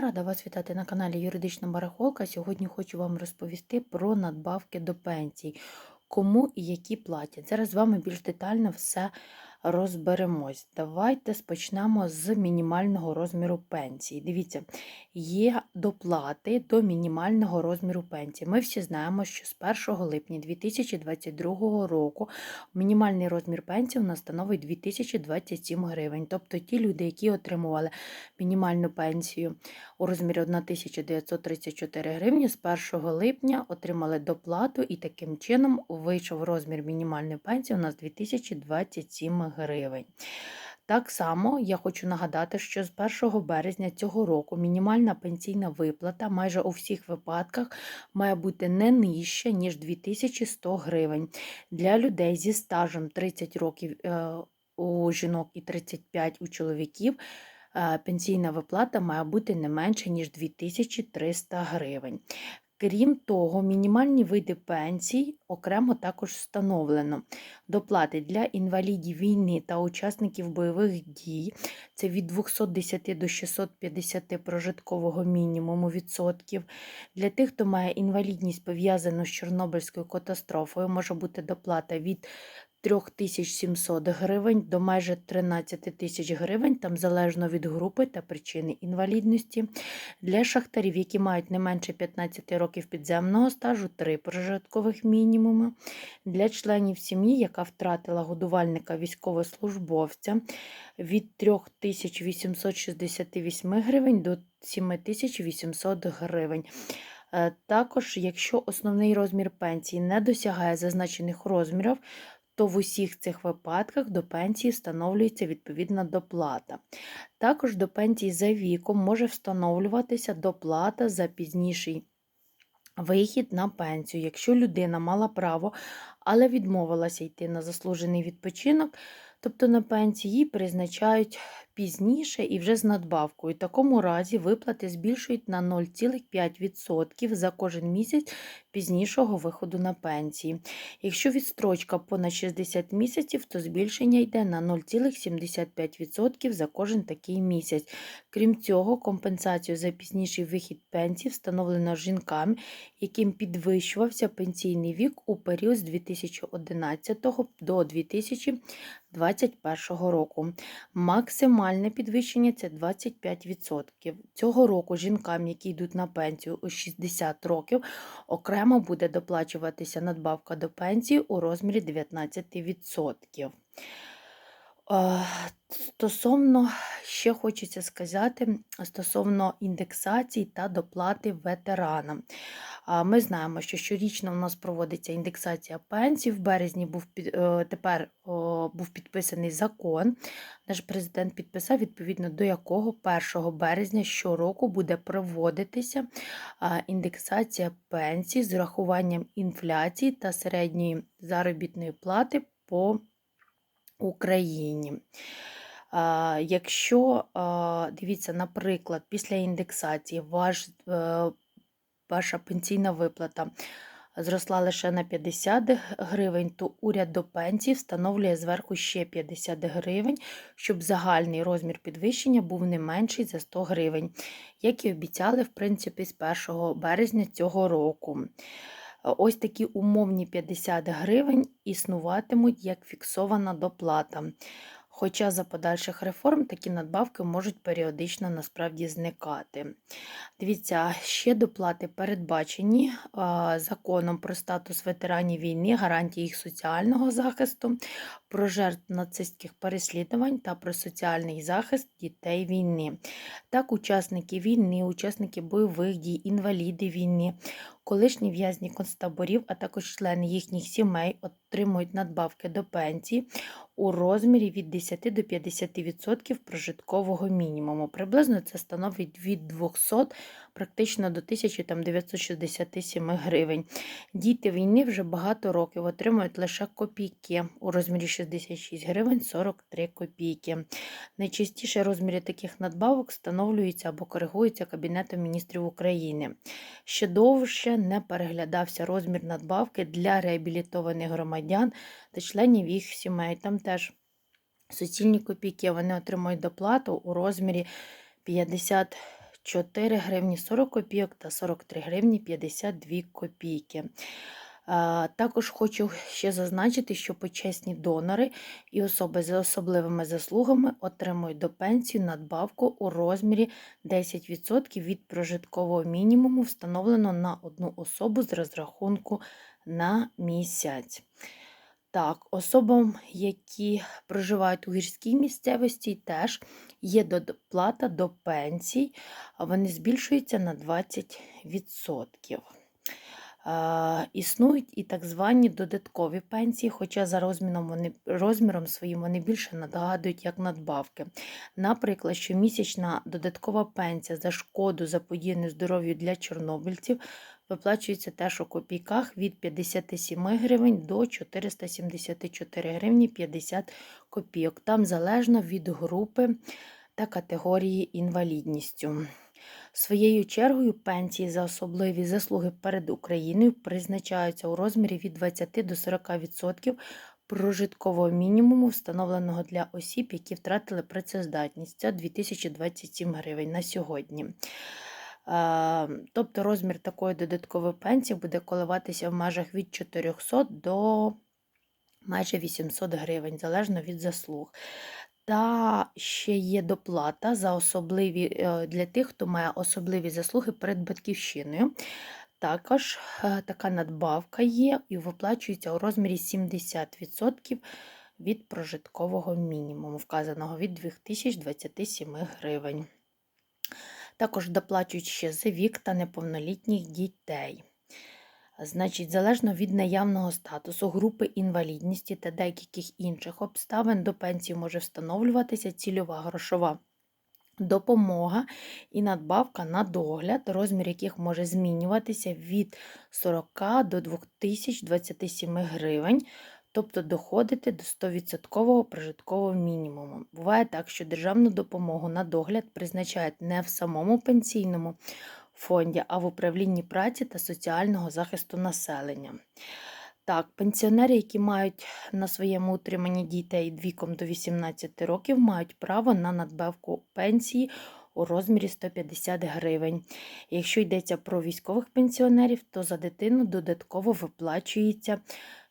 Рада вас вітати на каналі Юридична Барахолка. Сьогодні хочу вам розповісти про надбавки до пенсій, кому і які платять. Зараз з вами більш детально все розберемось. Давайте спочнемо з мінімального розміру пенсії. Дивіться, є доплати до мінімального розміру пенсії. Ми всі знаємо, що з 1 липня 2022 року мінімальний розмір пенсії у нас становить 2027 гривень. Тобто ті люди, які отримували мінімальну пенсію у розмірі 1934 гривні, з 1 липня отримали доплату і таким чином вийшов розмір мінімальної пенсії у нас 2027 гривень. Так само я хочу нагадати, що з 1 березня цього року мінімальна пенсійна виплата майже у всіх випадках має бути не нижча, ніж 2100 гривень. Для людей зі стажем 30 років е, у жінок і 35 у чоловіків е, пенсійна виплата має бути не менше, ніж 2300 гривень. Крім того, мінімальні види пенсій окремо також встановлено. Доплати для інвалідів війни та учасників бойових дій це від 210 до 650 прожиткового мінімуму відсотків. Для тих, хто має інвалідність пов'язану з Чорнобильською катастрофою, може бути доплата від 3700 гривень до майже 13 тисяч гривень, там залежно від групи та причини інвалідності. Для шахтарів, які мають не менше 15 років підземного стажу, 3 прожиткових мінімуми. Для членів сім'ї, яка втратила годувальника військовослужбовця від 3868 гривень до 7800 гривень. Е, Також, якщо основний розмір пенсії не досягає зазначених розмірів, то в усіх цих випадках до пенсії встановлюється відповідна доплата. Також до пенсії за віком може встановлюватися доплата за пізніший вихід на пенсію. Якщо людина мала право, але відмовилася йти на заслужений відпочинок, тобто на пенсії призначають пізніше і вже з надбавкою. В такому разі виплати збільшують на 0,5% за кожен місяць пізнішого виходу на пенсії. Якщо відстрочка понад 60 місяців, то збільшення йде на 0,75% за кожен такий місяць. Крім цього, компенсацію за пізніший вихід пенсії встановлено жінкам, яким підвищувався пенсійний вік у період з 2011 до 2021 року. Максимальне підвищення це 25%. Цього року жінкам, які йдуть на пенсію у 60 років, окремо буде доплачуватися надбавка до пенсії у розмірі 19%. Е, Стосовно, ще хочеться сказати, стосовно індексації та доплати ветеранам. Ми знаємо, що щорічно у нас проводиться індексація пенсій. В березні був е, тепер був підписаний закон. Наш президент підписав, відповідно до якого 1 березня щороку буде проводитися індексація пенсій з урахуванням інфляції та середньої заробітної плати по Україні. Якщо, дивіться, наприклад, після індексації ваш, е, ваша пенсійна виплата зросла лише на 50 гривень, то уряд до пенсії встановлює зверху ще 50 гривень, щоб загальний розмір підвищення був не менший за 100 гривень, як і обіцяли, в принципі, з 1 березня цього року. Ось такі умовні 50 гривень існуватимуть як фіксована доплата. Хоча за подальших реформ такі надбавки можуть періодично насправді зникати. Дивіться, ще доплати передбачені законом про статус ветеранів війни, гарантії їх соціального захисту, про жертв нацистських переслідувань та про соціальний захист дітей війни. Так, учасники війни, учасники бойових дій, інваліди війни, колишні в'язні концтаборів, а також члени їхніх сімей отримують надбавки до пенсії у розмірі від 10 до 50% прожиткового мінімуму. Приблизно це становить від 200 практично до 1967 гривень. Діти війни вже багато років отримують лише копійки у розмірі 66 гривень 43 копійки. Найчастіше розміри таких надбавок встановлюються або коригуються Кабінетом міністрів України. Ще довше не переглядався розмір надбавки для реабілітованих громадян та членів їх сімей. Там теж суцільні копійки вони отримують доплату у розмірі 50 4 гривні 40 копійок та 43 гривні 52 копійки. Також хочу ще зазначити, що почесні донори і особи з особливими заслугами отримують до пенсії надбавку у розмірі 10% від прожиткового мінімуму, встановлено на одну особу з розрахунку на місяць. Так, особам, які проживають у гірській місцевості, теж є доплата до пенсій, вони збільшуються на 20%. Е, Існують і так звані додаткові пенсії, хоча за розміром, вони, розміром своїм вони більше нагадують як надбавки. Наприклад, щомісячна додаткова пенсія за шкоду заподіяну здоров'ю для чорнобильців виплачується теж у копійках від 57 гривень до 474 гривні 50 копійок. Там залежно від групи та категорії інвалідністю. Своєю чергою пенсії за особливі заслуги перед Україною призначаються у розмірі від 20 до 40% прожиткового мінімуму, встановленого для осіб, які втратили працездатність. Це 2027 гривень на сьогодні. Е, Тобто розмір такої додаткової пенсії буде коливатися в межах від 400 до майже 800 гривень, залежно від заслуг. Та ще є доплата за особливі е, для тих, хто має особливі заслуги перед батьківщиною. Також е, така надбавка є і виплачується у розмірі 70% від прожиткового мінімуму, вказаного від 2027 гривень. Також доплачують ще за вік та неповнолітніх дітей. Значить, залежно від наявного статусу, групи інвалідності та деяких інших обставин до пенсії може встановлюватися цільова грошова допомога і надбавка на догляд, розмір яких може змінюватися від 40 до 2027 гривень, тобто доходити до 100% прожиткового мінімуму. Буває так, що державну допомогу на догляд призначають не в самому пенсійному фонді, а в управлінні праці та соціального захисту населення. Так, пенсіонери, які мають на своєму утриманні дітей віком до 18 років, мають право на надбавку пенсії у розмірі 150 гривень. Якщо йдеться про військових пенсіонерів, то за дитину додатково виплачується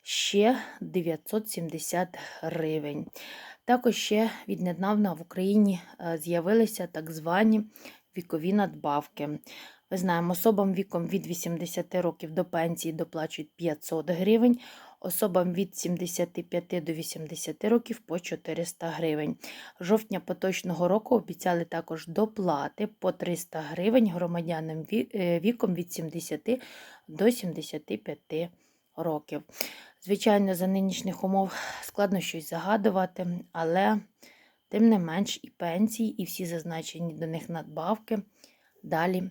ще 970 гривень. Також ще віднедавна в Україні е, з'явилися так звані вікові надбавки. Ми знаємо, особам віком від 80 років до пенсії доплачують 500 гривень, особам від 75 до 80 років по 400 гривень. Жовтня поточного року обіцяли також доплати по 300 гривень громадянам е, віком від 70 до 75 років. Звичайно, за нинішніх умов складно щось загадувати, але тим не менш і пенсії, і всі зазначені до них надбавки далі